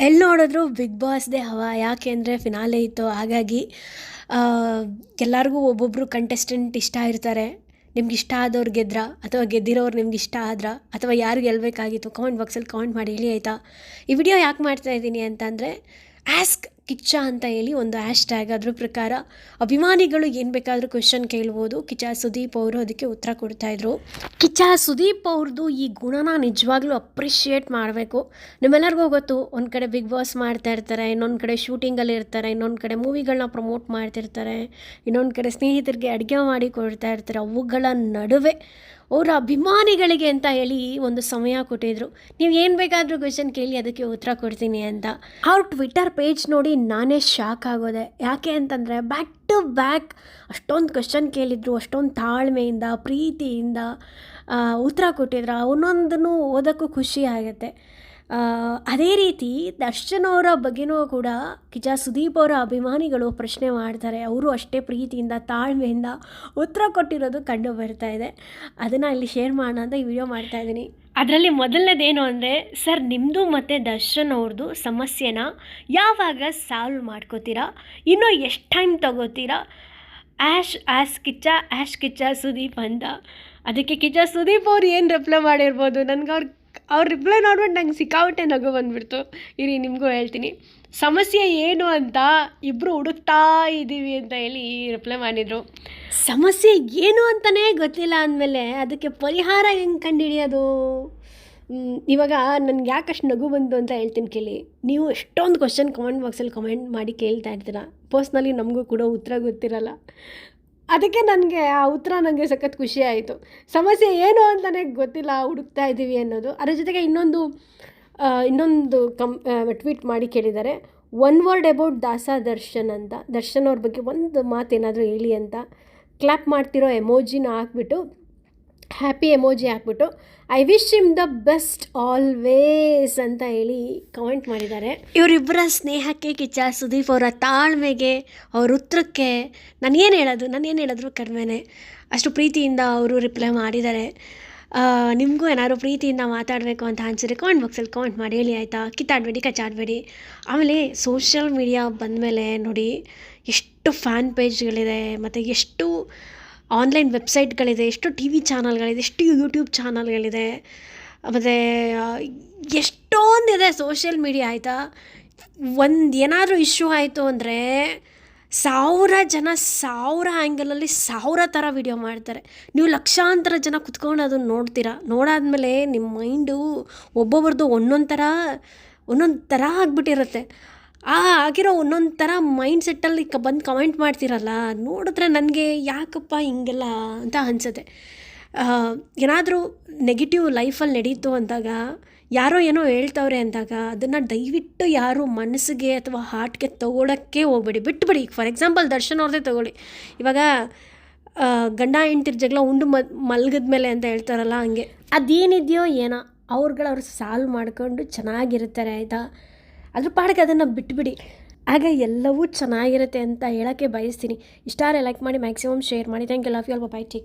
ಎಲ್ಲಿ ನೋಡಿದ್ರು ಬಿಗ್ ಬಾಸ್ದೇ ಹವಾ, ಯಾಕೆ ಅಂದರೆ ಫಿನಾಲೆ ಇತ್ತು, ಹಾಗಾಗಿ ಎಲ್ಲರಿಗೂ ಒಬ್ಬೊಬ್ಬರು ಕಂಟೆಸ್ಟೆಂಟ್ ಇಷ್ಟ ಇರ್ತಾರೆ. ನಿಮ್ಗೆ ಇಷ್ಟ ಆದವ್ರು ಗೆದ್ರ, ಅಥವಾ ಗೆದ್ದಿರೋರು ನಿಮ್ಗೆ ಇಷ್ಟ ಆದ್ರ, ಅಥವಾ ಯಾರು ಗೆಲ್ಲಬೇಕಾಗಿತ್ತು ಕಮೆಂಟ್ ಬಾಕ್ಸಲ್ಲಿ ಕಮೆಂಟ್ ಮಾಡಿ ಹೇಳಿ ಆಯಿತಾ? ಈ ವಿಡಿಯೋ ಯಾಕೆ ಮಾಡ್ತಾ ಇದ್ದೀನಿ ಅಂತಂದರೆ ಆಸ್ಕ್ ಕಿಚ್ಚ ಅಂತ ಹೇಳಿ ಒಂದು ಆ್ಯಶ್ ಟ್ಯಾಗ್ ಅದ್ರ ಪ್ರಕಾರ ಅಭಿಮಾನಿಗಳು ಏನು ಬೇಕಾದರೂ ಕ್ವೆಶನ್ ಕೇಳ್ಬೋದು. ಕಿಚ್ಚ ಸುದೀಪ್ ಅವರು ಅದಕ್ಕೆ ಉತ್ತರ ಕೊಡ್ತಾಯಿದ್ರು ಕಿಚ್ಚ ಸುದೀಪ್ ಅವ್ರದ್ದು ಈ ಗುಣನ ನಿಜವಾಗ್ಲೂ ಅಪ್ರಿಷಿಯೇಟ್ ಮಾಡಬೇಕು. ನಿಮ್ಮೆಲ್ಲರಿಗೂ ಗೊತ್ತು, ಒಂದು ಕಡೆ ಬಿಗ್ ಬಾಸ್ ಮಾಡ್ತಾ ಇರ್ತಾರೆ, ಇನ್ನೊಂದು ಕಡೆ ಶೂಟಿಂಗಲ್ಲಿ ಇರ್ತಾರೆ, ಇನ್ನೊಂದು ಕಡೆ ಮೂವಿಗಳನ್ನ ಪ್ರಮೋಟ್ ಮಾಡ್ತಿರ್ತಾರೆ, ಇನ್ನೊಂದು ಕಡೆ ಸ್ನೇಹಿತರಿಗೆ ಅಡುಗೆ ಮಾಡಿ ಕೊಡ್ತಾ ಇರ್ತಾರೆ ಅವುಗಳ ನಡುವೆ ಅವರ ಅಭಿಮಾನಿಗಳಿಗೆ ಅಂತ ಹೇಳಿ ಒಂದು ಸಮಯ ಕೊಟ್ಟಿದ್ರು. ನೀವು ಏನು ಬೇಕಾದರೂ ಕ್ವೆಶನ್ ಕೇಳಿ ಅದಕ್ಕೆ ಉತ್ತರ ಕೊಡ್ತೀನಿ ಅಂತ. ಅವ್ರ ಟ್ವಿಟರ್ ಪೇಜ್ ನೋಡಿ ನಾನೇ ಶಾಕ್ ಆಗೋದೆ. ಯಾಕೆ ಅಂತಂದರೆ ಬ್ಯಾಕ್ ಟು ಬ್ಯಾಕ್ ಅಷ್ಟೊಂದು ಕ್ವಶನ್ ಕೇಳಿದ್ರು, ಅಷ್ಟೊಂದು ತಾಳ್ಮೆಯಿಂದ, ಪ್ರೀತಿಯಿಂದ ಉತ್ತರ ಕೊಟ್ಟಿದ್ರು ಅವನೊಂದನ್ನು ಓದೋಕ್ಕೂ ಖುಷಿ ಆಗುತ್ತೆ. ಅದೇ ರೀತಿ ದರ್ಶನ್ ಅವರ ಬಗ್ಗೆನೂ ಕೂಡ ಕಿಜ ಸುದೀಪ್ ಅವರ ಅಭಿಮಾನಿಗಳು ಪ್ರಶ್ನೆ ಮಾಡ್ತಾರೆ. ಅವರು ಅಷ್ಟೇ ಪ್ರೀತಿಯಿಂದ, ತಾಳ್ಮೆಯಿಂದ ಉತ್ತರ ಕೊಟ್ಟಿರೋದು ಕಂಡು ಬರ್ತಾ ಇದೆ. ಅದನ್ನು ಇಲ್ಲಿ ಶೇರ್ ಮಾಡೋಣ ಅಂತ ಈ ವಿಡಿಯೋ ಮಾಡ್ತಾ ಇದ್ದೀನಿ. ಅದರಲ್ಲಿ ಮೊದಲನೇದೇನು ಅಂದರೆ, ಸರ್ ನಿಮ್ಮದು ಮತ್ತು ದರ್ಶನ್ ಅವ್ರದ್ದು ಸಮಸ್ಯೆನ ಯಾವಾಗ ಸಾಲ್ವ್ ಮಾಡ್ಕೋತೀರಾ? ಇನ್ನೂ ಎಷ್ಟು ಟೈಮ್ ತಗೋತೀರಾ? Ash ash Kichcha ash Kichcha Sudeep ಅಂತ. ಅದಕ್ಕೆ ಕಿಚ್ಚ ಸುದೀಪ್ ಅವ್ರು ಏನು ರಿಪ್ಲೈ ಮಾಡಿರ್ಬೋದು? ನನಗೆ ಅವ್ರ ಅವ್ರ ರಿಪ್ಲೈ ನೋಡ್ಬಿಟ್ಟು ನಂಗೆ ಸಿಕ್ಕಾಬಿಟ್ಟೆ ನಗು ಬಂದ್ಬಿಡ್ತು. ಇರಿ, ನಿಮಗೂ ಹೇಳ್ತೀನಿ. ಸಮಸ್ಯೆ ಏನು ಅಂತ ಇಬ್ಬರು ಹುಡುಕ್ತಾ ಇದ್ದೀವಿ ಅಂತ ಹೇಳಿ ರಿಪ್ಲೈ ಮಾಡಿದರು. ಸಮಸ್ಯೆ ಏನು ಅಂತಲೇ ಗೊತ್ತಿಲ್ಲ ಅಂದಮೇಲೆ ಅದಕ್ಕೆ ಪರಿಹಾರ ಹೆಂಗೆ ಕಂಡುಹಿಡಿಯೋದು ಇವಾಗ ನನಗೆ ಅಷ್ಟು ನಗು ಬಂತು ಅಂತ ಹೇಳ್ತೀನಿ ಕೇಳಿ. ನೀವು ಎಷ್ಟೊಂದು ಕ್ವಶನ್ ಕಮೆಂಟ್ ಬಾಕ್ಸಲ್ಲಿ ಕಮೆಂಟ್ ಮಾಡಿ ಕೇಳ್ತಾ ಇರ್ತೀರ? ಪರ್ಸ್ನಲಿ ನಮಗೂ ಕೂಡ ಉತ್ತರ ಗೊತ್ತಿರಲ್ಲ. ಅದಕ್ಕೆ ನನಗೆ ಆ ಉತ್ತರ ನನಗೆ ಸಖತ್ ಖುಷಿ ಆಯಿತು. ಸಮಸ್ಯೆ ಏನು ಅಂತಲೇ ಗೊತ್ತಿಲ್ಲ, ಹುಡುಕ್ತಾ ಇದ್ದೀವಿ ಅನ್ನೋದು. ಅದರ ಜೊತೆಗೆ ಇನ್ನೊಂದು ಇನ್ನೊಂದು ಕಂ ಟ್ವೀಟ್ ಮಾಡಿ ಕೇಳಿದ್ದಾರೆ. ಒನ್ ವರ್ಡ್ ಅಬೌಟ್ ದಾಸ ದರ್ಶನ್ ಅಂತ. ದರ್ಶನ್ ಅವ್ರ ಬಗ್ಗೆ ಒಂದು ಮಾತೇನಾದರೂ ಹೇಳಿ ಅಂತ. ಕ್ಲಾಪ್ ಮಾಡ್ತಿರೋ ಎಮೋಜಿನ ಹಾಕ್ಬಿಟ್ಟು ಹ್ಯಾಪಿ ಎಮೋಜಿ ಹಾಕ್ಬಿಟ್ಟು I wish him the best always ಅಂತ ಹೇಳಿ ಕಮೆಂಟ್ ಮಾಡಿದ್ದಾರೆ. ಇವರಿಬ್ಬರ ಸ್ನೇಹಕ್ಕೆ ಕಿಚ್ಚ ಸುದೀಪ್ ಅವರ ತಾಳ್ಮೆಗೆ, ಅವ್ರ ಉತ್ತರಕ್ಕೆ ನಾನು ಏನು ಹೇಳೋದು, ನಾನು ಏನು ಹೇಳಿದ್ರು ಕಡಿಮೆನೆ. ಅಷ್ಟು ಪ್ರೀತಿಯಿಂದ ಅವರು ರಿಪ್ಲೈ ಮಾಡಿದ್ದಾರೆ. ನಿಮಗೂ ಏನಾದ್ರು ಪ್ರೀತಿಯಿಂದ ಮಾತಾಡಬೇಕು ಅಂತ ಅನ್ಸಿದ್ರೆ ಕಾಮೆಂಟ್ ಬಾಕ್ಸಲ್ಲಿ ಕಾಮೆಂಟ್ ಮಾಡಿ. ಹೇಳಿ ಆಯಿತಾ? ಕಿತ್ತಾಡಬೇಡಿ, ಕಚ್ಚಾಡಬೇಡಿ. ಆಮೇಲೆ ಸೋಷಿಯಲ್ ಮೀಡಿಯಾ ಬಂದಮೇಲೆ ನೋಡಿ, ಎಷ್ಟು ಫ್ಯಾನ್ ಪೇಜ್ಗಳಿದೆ ಮತ್ತು ಎಷ್ಟು ಆನ್ಲೈನ್ ವೆಬ್ಸೈಟ್ಗಳಿದೆ, ಎಷ್ಟು ಟಿ ವಿ ಚಾನಲ್ಗಳಿದೆ, ಎಷ್ಟು ಯೂಟ್ಯೂಬ್ ಚಾನಲ್ಗಳಿದೆ, ಮತ್ತು ಎಷ್ಟೊಂದಿದೆ ಸೋಷಿಯಲ್ ಮೀಡಿಯಾ ಆಯಿತಾ? ಒಂದು ಏನಾದರೂ ಇಶ್ಯೂ ಆಯಿತು ಅಂದರೆ ಸಾವಿರ ಜನ ಸಾವಿರ ಆ್ಯಂಗಲಲ್ಲಿ ಸಾವಿರ ಥರ ವಿಡಿಯೋ ಮಾಡ್ತಾರೆ. ನೀವು ಲಕ್ಷಾಂತರ ಜನ ಕುತ್ಕೊಂಡು ಅದನ್ನು ನೋಡ್ತೀರಾ? ನೋಡಾದಮೇಲೆ ನಿಮ್ಮ ಮೈಂಡು ಒಬ್ಬೊಬ್ರದ್ದು ಒಂದೊಂದು ಥರ ಒಂದೊಂದು ಥರ ಆಗಿಬಿಟ್ಟಿರುತ್ತೆ. ಆ, ಆಗಿರೋ ಒಂದೊಂದು ಥರ ಮೈಂಡ್ ಸೆಟ್ಟಲ್ಲಿ ಕ, ಬಂದು ಕಮೆಂಟ್ ಮಾಡ್ತೀರಲ್ಲ, ನೋಡಿದ್ರೆ ನನಗೆ ಯಾಕಪ್ಪ ಹಿಂಗೆಲ್ಲ ಅಂತ ಅನಿಸುತ್ತೆ. ಏನಾದರೂ ನೆಗೆಟಿವ್ ಲೈಫಲ್ಲಿ ನಡೀತು ಅಂದಾಗ, ಯಾರೋ ಏನೋ ಹೇಳ್ತವ್ರೆ ಅಂದಾಗ, ಅದನ್ನು ದಯವಿಟ್ಟು ಯಾರು ಮನಸ್ಸಿಗೆ ಅಥವಾ ಹಾರ್ಟ್ಗೆ ತೊಗೊಳಕ್ಕೆ ಹೋಗ್ಬೇಡಿ. ಬಿಟ್ಬಿಡಿ ಫಾರ್ ಎಕ್ಸಾಂಪಲ್ ದರ್ಶನ್ ಅವ್ರದ್ದೇ ತೊಗೊಳ್ಳಿ. ಇವಾಗ ಗಂಡ ಹೆಂಡ್ತಿರ್ ಜಗಳ ಉಂಡು ಮಲ್ಗದ ಮೇಲೆ ಅಂತ ಹೇಳ್ತಾರಲ್ಲ ಹಂಗೆ. ಅದೇನಿದೆಯೋ ಏನೋ, ಅವ್ರುಗಳವ್ರು ಸಾಲ್ವ್ ಮಾಡ್ಕೊಂಡು ಚೆನ್ನಾಗಿರ್ತಾರೆ, ಆಯಿತಾ? ಅದ್ರ ಪಾಡಿಗೆ ಅದನ್ನು ಬಿಟ್ಬಿಡಿ. ಆಗ ಎಲ್ಲವೂ ಚೆನ್ನಾಗಿರುತ್ತೆ ಅಂತ ಹೇಳೋಕ್ಕೆ ಬಯಸ್ತೀನಿ. ಇಷ್ಟಾರೆ ಲೈಕ್ ಮಾಡಿ ಮ್ಯಾಕ್ಸಿಮಮ್ ಶೇರ್ ಮಾಡಿ. ಥ್ಯಾಂಕ್ ಯು ಲವ್ ಯು ಅಲ್ವಾ ಬೈ ಟೇಕ್